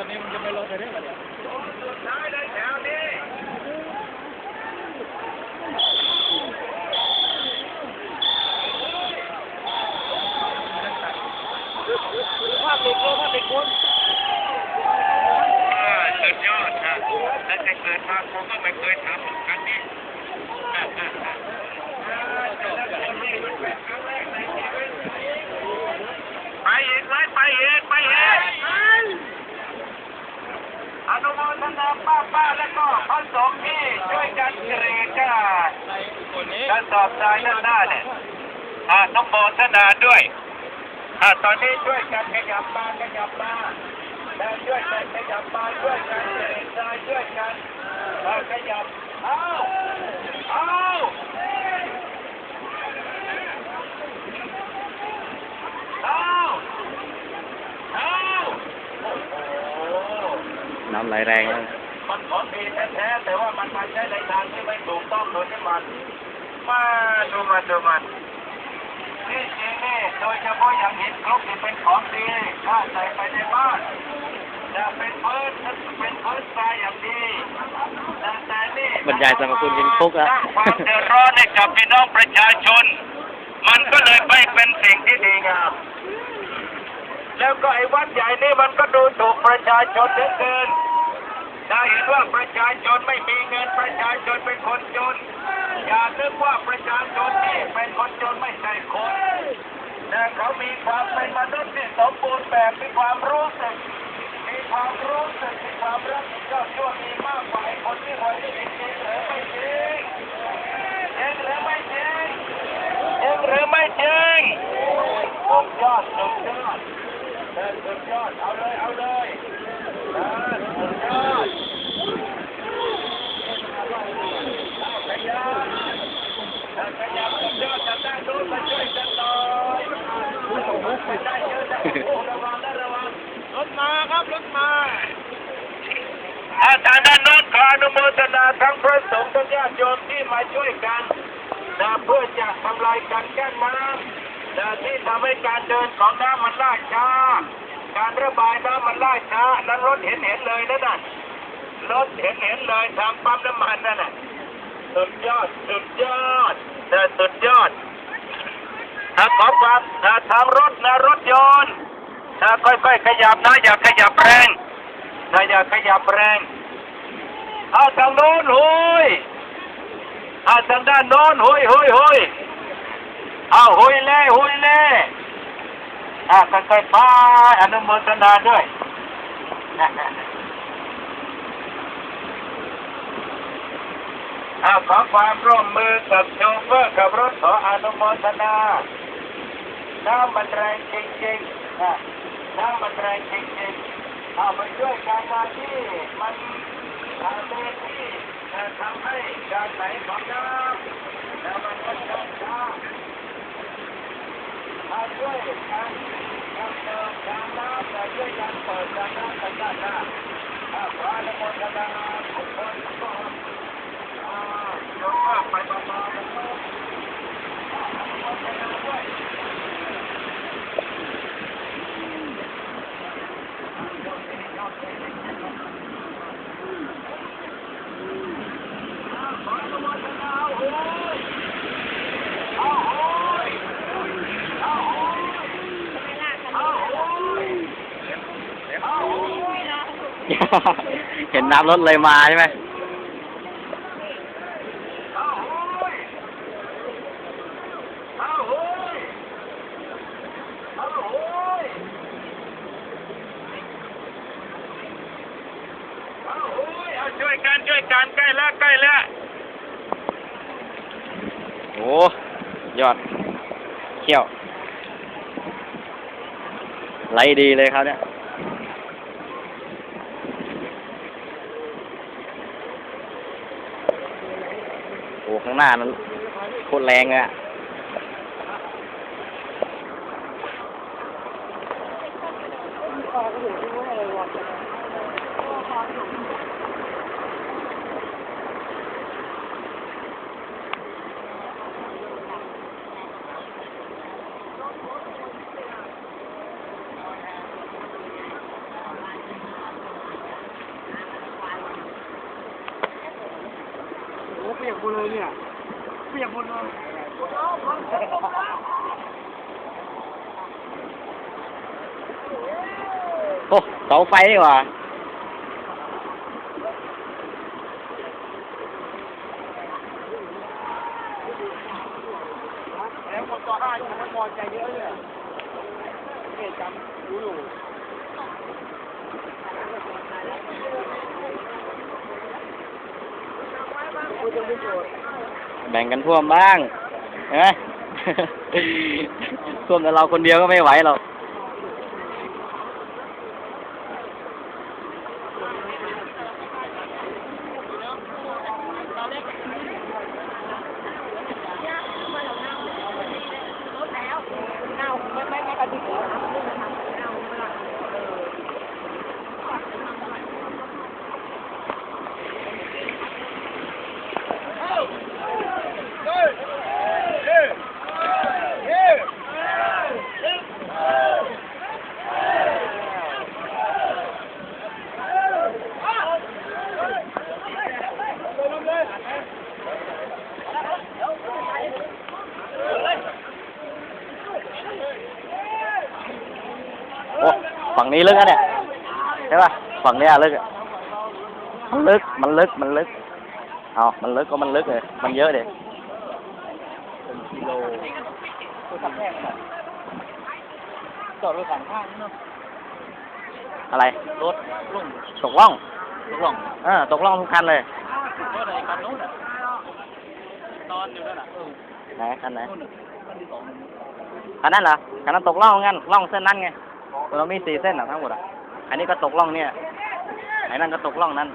คือตอนนี้มันจะไม่ลดเลยเนี่ยสุดท้ายในแถวนี้ภาพเด็กโลภาพเด็กคนอ่าสุดยอดนะตั้งแต่เกิดมาผมก็ไม่เคยทำครั้งนี้ไปอีกไหมไปอีกไปอีก อนุโมทนาป้าป้าแล้วก็พระสงฆ์ที่ช่วยกันเกรดกันคนนี้การสอบทรายด้านหน้าเนี่ยอ่าต้องโมทนาด้วยอ่าตอนนี้ช่วยกันขยับมาขยับมาแล้วช่วยกันขยับมาช่วยกันเจริญทรายช่วยกันอ่าขยับเอาเอาเอาเอาโอ้โห น้ำไหลแรงแล้วมันของดีแท้ๆแต่ว่ามันมาใช้ในทางที่ไม่ถูกต้องโดยที่มันมาดูมันดูมันที่จริงนี่โดยเฉพาะอย่างหินครกที่เป็นของดีถ้าใส่ไปในบ้านจะเป็นพื้นเป็นพื้นทรายอย่างดีแต่แต่นี่บรรยายสรรพคุณกินคุกสอะร้างความเดือดร้อนให้กับพี่น้องประชาชน มันก็เลยไม่เป็นสิ่งที่ดีงามแล้วก็ไอ้วัดใหญ่นี่มันก็ดูถูกประชาชนเหลือเกิน ถ้าเห็นว่าประชาชนไม่มีเงินประชาชนเป็นคนจน อย่านึกว่าประชาชนนี่เป็นคนจนไม่ใช่คนแต่เขามีความเป็นมนุษย์ที่สมบูรณ์แบบมีความรู้สึกมีความรู้สึกมีความรับผิดชอบชั่วมีมากกว่าคนที่รวยที่จริงหรือไม่จริงจริงหรือไม่จริงจริงหรือไม่จริงสุดยอดสุดยอดเดินสุดยอดเอาเลยเอาเลย ระวังนะระวังรถมาครับรถมาอาจารย์ด้านโน้นขออนุโมทนาทั้งพระสงฆ์ทั้งญาติโยมที่มาช่วยกันนะเพื่อจะทำลายการกั้นน้ำนะที่ทำให้การเดินของน้ำมันล่าช้า การระบายน้ำมันล่าช้านั้นรถเห็นเห็นเลยนะนั่นรถเห็นเห็นเลยทางปั๊มน้ำมันนั่นน่ะสุดยอดสุดยอดนะสุดยอดถ้าขอความถ้าทางรถนะรถยนต์ถ้าค่อยๆขยับนะอย่าขยับแรงถ้าอย่าขยับแรงเอาทางโน้นหุยเอาทางด้านโน้นหุยหุยหุยเอาหุยเล่หุยเล่ อ่าค่อยๆพายอนุโมทนาด้วยอาขอความร่วมมือกับโชเฟอร์กับรถขออนุโมทนาน้ำมันแรงจริงๆน้ำมันแรงจริงๆเอาไปช่วยการงานที่มันเอ่อเป็ที่ทำให้การไหลของน้ำแล้วมันก็ช้าช้ามาช่วยกันดำเนินการน้ำและ ช่วยกันเปิดการน้ำกันด้านหน้าถ้าพระนโมทนาทุกคนทุกคนอ่ายกมากไปประมาณนะครับอ่าอนุโมทนาด้วย เห็นน้ำรถเลยมาใช่ไหมช่วยกันช่วยกันใกล้แล้วใกล้แล้วโอ้ยอดเขี้ยวไหลดีเลยครับเนี่ย โอ้ ข้างหน้านั้นโคตรแรงเลยอะ เลยเนี่ยเปียกหมดเลยโอ้เสาไฟดีกว่าแล้วคนต่อห้าอยู่ไม่พอใจเยอะเลยเกจำรู้อยู่ แบ่งกันท่วมบ้างเห็นไหม ท่วมแต่เราคนเดียวก็ไม่ไหวหรอก ฝั่งนี้ลึกอะเนี่ยใช่ป่ะฝั่งเนี้ยลึกอะมันลึก มันลึก มันลึก เอามันลึกก็มันลึกเลย มันเยอะเลยเป็นกิโลตัวทับแพงขนาดจอดรถสามข้างเนาะอะไร รถลุ่งตกล่องรถล่องเออตกล่องทุกคันเลยรถอะไรคันนู้นอะนอนอยู่นั่นอะไหนคันไหนนู่นน่ะคันที่สองคันนั้นเหรอคันนั้นตกล่องงั้นล่องเส้นนั้นไง เรามีสี่เส้นอะทั้งหมดอะ อันนี้ก็ตกล่องเนี่ยไอ้นั่นก็ตกล่องนั้น